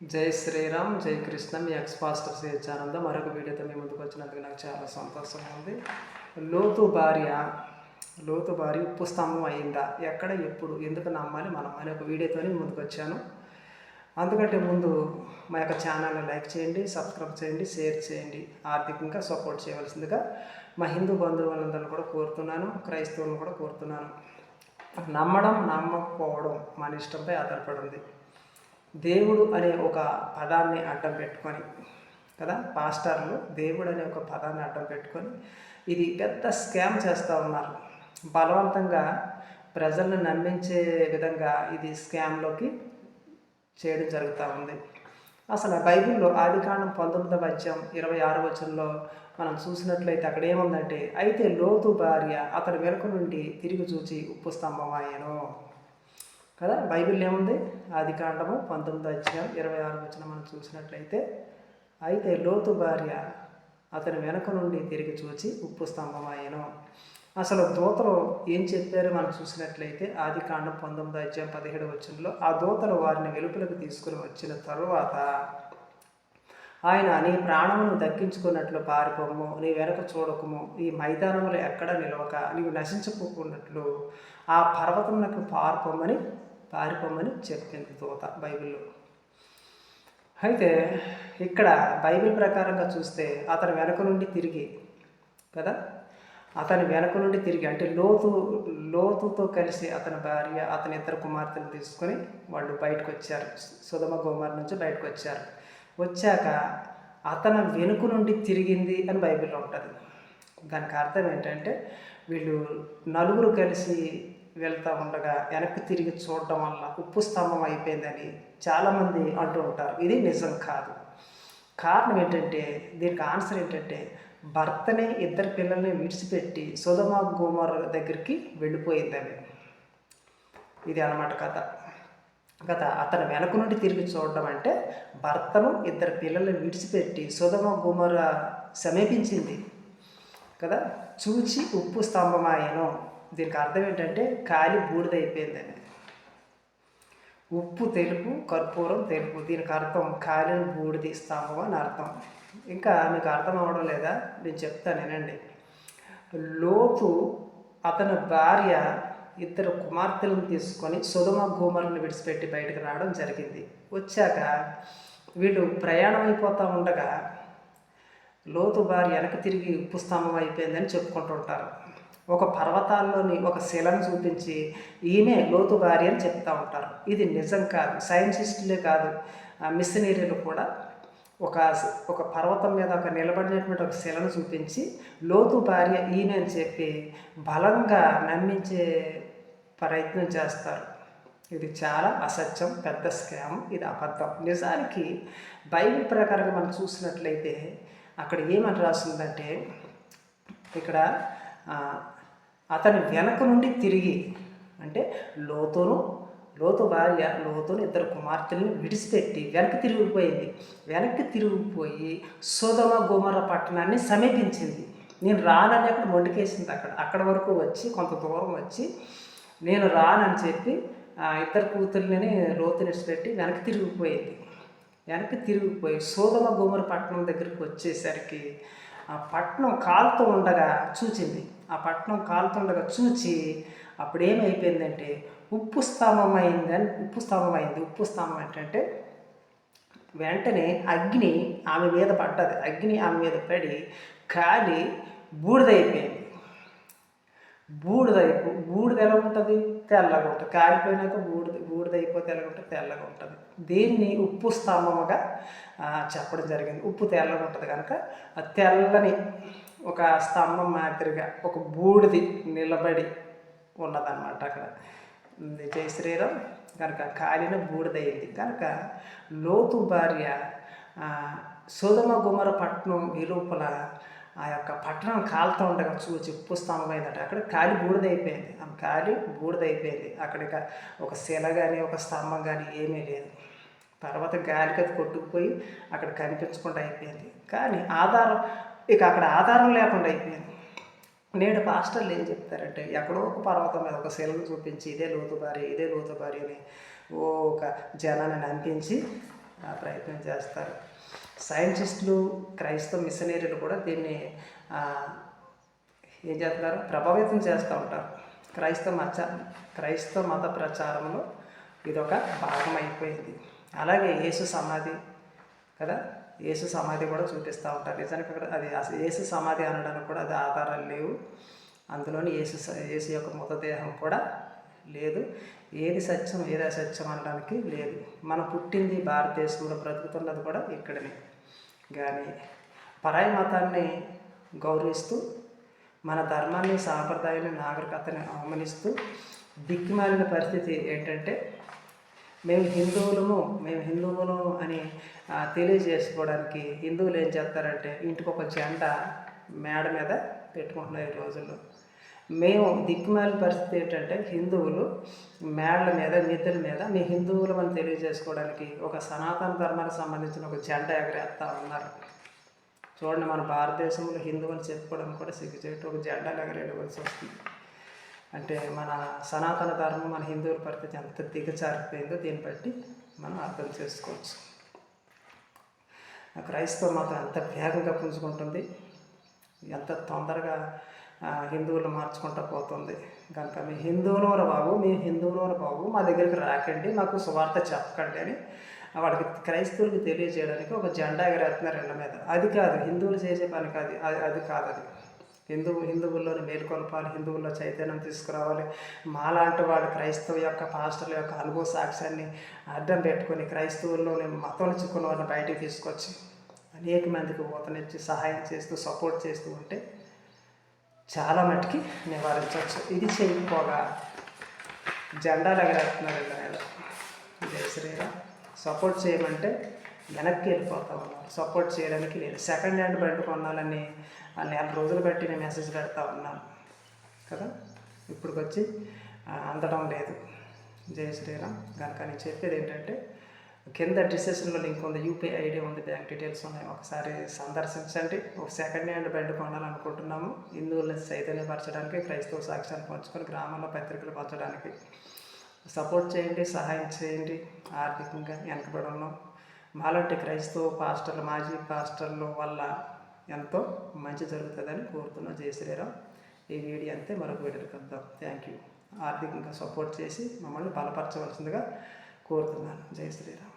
జై శ్రీరామ్ జై కృష్ణ మీ ఎక్స్ పాస్టర్ స్వేచ్ఛానంద మరొక వీడియోతో మీ ముందుకు వచ్చినందుకు నాకు చాలా సంతోషంగా ఉంది. లోతు భార్య లోతు భార్య ఉప్పు స్తంభం అయిందా? ఎక్కడ? ఎప్పుడు? ఎందుకు నమ్మాలి? మనం అనే ఒక వీడియోతో మీ ముందుకు వచ్చాను. అందుకంటే ముందు మా యొక్క ఛానల్ని లైక్ చేయండి సబ్స్క్రైబ్ చేయండి షేర్ చేయండి. ఆర్థికంగా సపోర్ట్ చేయవలసిందిగా మా హిందూ బంధువులందరినీ కూడా కోరుతున్నాను క్రైస్తవులను కూడా కోరుతున్నాను. నమ్మడం నమ్మకపోవడం మన ఇష్టంపై ఆధారపడి ఉంది. దేవుడు అనే ఒక పదాన్ని అడ్డం పెట్టుకొని కదా? పాస్టర్లు దేవుడు అనే ఒక పదాన్ని అడ్డం పెట్టుకొని ఇది పెద్ద స్కామ్ చేస్తూ ఉన్నారు. బలవంతంగా ప్రజలను నమ్మించే విధంగా ఇది స్కామ్లోకి చేయడం జరుగుతూ ఉంది. అసలు బైబిల్లో ఆదికాండం పంతొమ్మిదవ అధ్యాయం ఇరవై ఆరు వచనంలో మనం చూసినట్లయితే అక్కడ ఏముందంటే అయితే లోతు భార్య అతని వెనుక నుండి తిరిగి చూచి ఉప్పు స్తంభం ఆయను. కదా? బైబిల్ ఏముంది? ఆది కాండము పంతొమ్మిది అధ్యాయం ఇరవై ఆరు వచ్చిన మనం చూసినట్లయితే అయితే లోతు భార్య అతని వెనక నుండి తిరిగి చూచి ఉప్పు స్తంభమాయను. అసలు దూతలు ఏం చెప్పారో? మనం చూసినట్లయితే ఆది కాండం పంతొమ్మిది అధ్యాయం పదిహేడు వచ్చినలో ఆ దూతలు వారిని వెలుపులకు తీసుకుని వచ్చిన తరువాత ఆయన నీ ప్రాణమును దక్కించుకున్నట్లు పారిపోము నీ వెనక చూడకము ఈ మైదానంలో ఎక్కడ నిలవక నీవు నశించుకోకున్నట్లు ఆ పర్వతమునకు పారిపోమని పారిపోమని చెప్పింది దూత బైబిల్లో. అయితే ఇక్కడ బైబిల్ ప్రకారంగా చూస్తే అతని వెనక నుండి తిరిగి కదా? అతని వెనక నుండి తిరిగి అంటే లోతు లోతుతో కలిసి అతని భార్య అతని ఇద్దరు కుమార్తెను తీసుకొని వాళ్ళు బయటకు వచ్చారు. సుధమ గోమార్ నుంచి బయటకు వచ్చారు. వచ్చాక అతని వెనుక నుండి తిరిగింది అని బైబిల్లో ఉంటుంది. దానికి అర్థం ఏంటంటే వీళ్ళు నలుగురు కలిసి వెళ్తూ ఉండగా వెనక్కి తిరిగి చూడటం వల్ల ఉప్పు స్తంభం అయిపోయిందని చాలామంది అంటూ ఉంటారు. ఇది నిజం కాదు. కారణం ఏంటంటే దీనికి ఆన్సర్ ఏంటంటే భర్తనే ఇద్దరు పిల్లల్ని విడిచిపెట్టి సుధమ గుమర్ దగ్గరికి వెళ్ళిపోయిందని ఇది అన్నమాట కథ. కథ. అతను వెనక నుండి తిరిగి చూడడం అంటే భర్తను ఇద్దరు పిల్లల్ని విడిచిపెట్టి సుధమ గుమర సమీపించింది కదా? చూచి ఉప్పు స్తంభమాయను. దీనికి అర్థం ఏంటంటే కాలి బూడిద అయిపోయిందని ఉప్పు తెలుపు కర్పూరం తెలుపు. దీనికి అర్థం కాలిని బూడిది స్తంభం అని అర్థం. ఇంకా మీకు అర్థం అవడం లేదా? నేను చెప్తాను వినండి. లోతు అతని భార్య ఇద్దరు కుమార్తెలను తీసుకొని సుధమ గోమలను విడిచిపెట్టి బయటకు రావడం జరిగింది. వచ్చాక వీళ్ళు ప్రయాణం అయిపోతూ ఉండగా లోతు భార్య వెనక తిరిగి ఉప్పు స్తంభం అయిపోయిందని చెప్పుకుంటుంటారు ఒక పర్వతాల్లోని ఒక శిలను చూపించి ఈమె లోతు భార్య అని చెప్తూ ఉంటారు. ఇది నిజం కాదు సైంటిస్టులే కాదు. మిషనరీలు కూడా ఒక ఒక పర్వతం మీద ఒక నిలబడినటువంటి ఒక శిలను చూపించి లోతు భార్య ఈమె అని చెప్పి బలంగా నమ్మించే ప్రయత్నం చేస్తారు. ఇది చాలా అసత్యం పెద్ద స్కామ్ ఇది అబద్ధం. నిజానికి బైబిల్ ప్రకారంగా మనం చూసినట్లయితే అక్కడ ఏమని రాసిందంటే ఇక్కడ అతని వెనక నుండి తిరిగి అంటే లోతును లోతు భార్య లోతును ఇద్దరు కుమార్తెలను విడిచిపెట్టి వెనక్కి తిరిగిపోయింది. వెనక్కి తిరిగిపోయి సోదమ గుమర పట్టణాన్ని సమీపించింది. నేను రానని అక్కడ మొండికేసింది అక్కడ. అక్కడ వరకు వచ్చి కొంత దూరం వచ్చి నేను రానని చెప్పి ఇద్దరు కూతుర్లని లోతుని పెట్టి వెనక్కి తిరిగిపోయింది. వెనక్కి తిరిగిపోయి సోదమ గుమర పట్టణం దగ్గరికి వచ్చేసరికి ఆ పట్టణం కాలుతూ ఉండగా చూచింది. ఆ పట్నం కాలుతుండగా చూచి అప్పుడేమైపోయిందంటే ఉప్పు స్తంభం అయిందని ఉప్పు స్తంభం అయింది ఉప్పు స్తంభం ఏంటంటే వెంటనే అగ్ని ఆమె మీద పడ్డది. అగ్ని ఆమె మీద పడి కాలి బూడిదైపోయింది. బూడిదైపో బూడిద ఎలా ఉంటుంది? తెల్లగా ఉంటుంది. కాలిపోయినాక బూడిద బూడిదైపోతే ఎలా ఉంటుంది తెల్లగా ఉంటుంది. దీన్ని ఉప్పు స్తంభముగా చెప్పడం జరిగింది. ఉప్పు తెల్లగా ఉంటుంది కనుక తెల్లని ఒక స్తంభం మాదిరిగా ఒక బూడిది నిలబడి ఉన్నదన్నమాట అక్కడ. జయ శ్రీరామ్. కనుక కాలిన బూడిదయింది. కనుక లోతు భార్య సుధమ గుమర పట్నం విరూపల ఆ యొక్క పట్టణం కాలుతూ ఉండగా చూచి ఉప్పు స్తంభమైందట అక్కడ కాలి బూడిదైపోయింది. ఆ కాలి బూడిదైపోయింది. అక్కడ ఒక శిల కానీ ఒక స్తంభం కానీ ఏమీ లేదు. తర్వాత గాలికి అది కొట్టుకుపోయి అక్కడ కనిపించకుండా అయిపోయింది. కానీ ఆధారం ఇక అక్కడ ఆధారం లేకుండా అయిపోయింది. నేడు పాస్టర్లు ఏం చెప్తారంటే ఎక్కడో ఒక పర్వతం మీద ఒక శిలను చూపించి ఇదే లోతు భార్య ఇదే లోతు భార్య అని ఓ ఒక జనాన్ని అందించి ఆ ప్రయత్నం చేస్తారు. సైంటిస్టులు క్రైస్తవ మిషనరీలు కూడా దీన్ని ఏం చేస్తున్నారు ప్రభావితం చేస్తూ ఉంటారు. క్రైస్తవ మత క్రైస్తవ మత ప్రచారంలో ఇదొక భాగం అయిపోయింది. అలాగే యేసు సమాధి కదా? యేసు సమాధి కూడా చూపిస్తూ ఉంటారు. నిజానికి అక్కడ అది యేసు సమాధి అనడానికి కూడా అది ఆధారాలు లేవు. అందులోని యేసు యేసు యొక్క మృతదేహం కూడా లేదు. ఏది సత్యం ఏది అసత్యం అనడానికి లేదు. మనం పుట్టింది భారతదేశంలో బ్రతుకుతున్నది కూడా ఇక్కడనే. కానీ పరాయి మతాన్ని గౌరవిస్తూ మన ధర్మాన్ని సాంప్రదాయాన్ని నాగరికతని అవమానిస్తూ దిక్కుమాలిన పరిస్థితి ఏంటంటే మేము హిందువులము మేము హిందువులము అని తెలియజేసుకోవడానికి హిందువులు ఏం చేస్తారంటే ఇంటికి ఒక జెండా మేడ మీద పెట్టుకుంటున్నారు ఈ రోజుల్లో. మేము దిక్కుమాలిన పరిస్థితి ఏంటంటే హిందువులు మేడల మీద మిద్దెల మీద మీ హిందువులు అని తెలియజేసుకోవడానికి ఒక సనాతన ధర్మానికి సంబంధించిన ఒక జెండా ఎగరేస్తా ఉన్నారు. చూడండి మన భారతదేశంలో హిందువులు చెప్పుకోవడం కూడా సిగ్గుచేటు ఒక జెండాలు ఎగరేయవలసి వస్తుంది. అంటే మన సనాతన ధర్మం మన హిందువుల పరిస్థితి ఎంత దిగజారిపోయిందో దీన్ని బట్టి మనం అర్థం చేసుకోవచ్చు. క్రైస్తవ మతం ఎంత వేగంగా పుంజుకుంటుంది ఎంత తొందరగా హిందువులు మార్చుకుంటూ పోతుంది. కనుక మీ హిందువులవర బాబు మీ హిందువులవర బాబు మా దగ్గరికి రాకండి మాకు సువార్త చెప్పకండి అని వాళ్ళకి క్రైస్తవులకు తెలియజేయడానికి ఒక జెండా ఎగరేస్తున్నారు ఇళ్ళ మీద. అది కాదు హిందువులు చేసే పని కాదు అది అది కాదు అది. హిందువు హిందువుల్లోని మేల్కొల్పాలి హిందువుల్లో చైతన్యం తీసుకురావాలి. మాలాంటి వాళ్ళు క్రైస్తవ యొక్క పాస్టర్ల యొక్క అనుభవ సాక్ష్యాన్ని అడ్డం పెట్టుకొని క్రైస్తవుల్లోని మతం చిక్కున్న వాళ్ళని బయటికి తీసుకొచ్చి అనేక మందికి ఊతనిచ్చి సహాయం చేస్తూ సపోర్ట్ చేస్తూ ఉంటే చాలా మట్టుకి నివారించవచ్చు. ఇది చేయకపోగా జెండాలు ఎగరేస్తున్నారు ఇళ్ళ మీద జై శ్రీరామ్ సపోర్ట్ చేయమంటే వెనక్కి వెళ్ళిపోతా ఉన్నారు సపోర్ట్ చేయడానికి లేదు. సెకండ్ హ్యాండ్ బండి కొనాలని ఆ నెల రోజులు బట్టి నేను మెసేజ్ పెడతా ఉన్నాను కదా? ఇప్పటికొచ్చి అందడం లేదు. జయ శ్రీరామ్. కనుక నేను చెప్పేది ఏంటంటే కింద డిస్క్రిప్షన్లో లింక్ ఉంది. యూపీఐ ఐడి ఉంది. బ్యాంక్ డీటెయిల్స్ ఉన్నాయి. ఒకసారి సందర్శించండి. ఒక సెకండ్ హ్యాండ్ బెడ్ కొనాలనుకుంటున్నాము. హిందువులను చైతన్యపరచడానికి క్రైస్తవ సాక్ష్యాన్ని పంచుకొని గ్రామంలో పత్రికలు పంచడానికి. సపోర్ట్ చేయండి సహాయం చేయండి. ఆర్థికంగా వెనకబడంలో మాలాంటి క్రైస్తవ పాస్టర్లు మాజీ పాస్టర్ల వల్ల ఎంతో మంచి జరుగుతుందని కోరుతున్నాం జయ శ్రీరామ్. ఈ వీడియో అంతే మరొక వీడియోకి వద్దాం థ్యాంక్ యూ ఆర్థికంగా సపోర్ట్ చేసి మమ్మల్ని బలపరచవలసిందిగా కోరుతున్నాను. జై శ్రీరామ్.